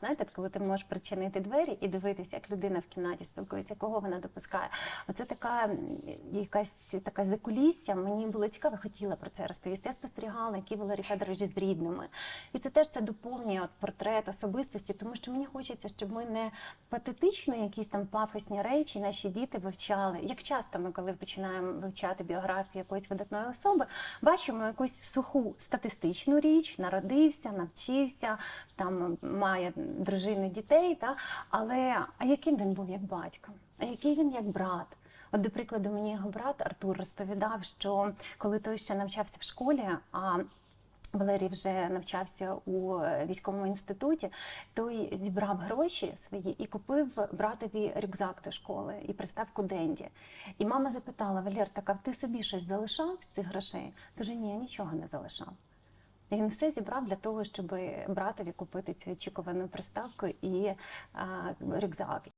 Знаєте, коли ти можеш причинити двері і дивитися, як людина в кімнаті спілкується, кого вона допускає. Оце така якась така закулісся. Мені було цікаво, хотіла про це розповісти. Я спостерігала, який Валерій Федорович з рідними. І це теж це доповнює от портрет особистості, тому що мені хочеться, щоб ми не патетично якісь там пафосні речі наші діти вивчали. Як часто ми, коли починаємо вивчати біографію якоїсь видатної особи, бачимо якусь суху статистичну річ, народився, навчився, там має дружину дітей, та? але а яким він був як батько? А який він як брат? От, до прикладу, мені його брат Артур розповідав, що коли той ще навчався в школі, а Валерій вже навчався у е, військовому інституті, той зібрав гроші свої і купив братові рюкзак до школи і приставку Денді. І мама запитала: Валер, так а ти собі щось залишав з цих грошей? Каже, ні, я нічого не залишав. Він все зібрав для того, щоб братові купити цю очікувану приставку і а, рюкзак.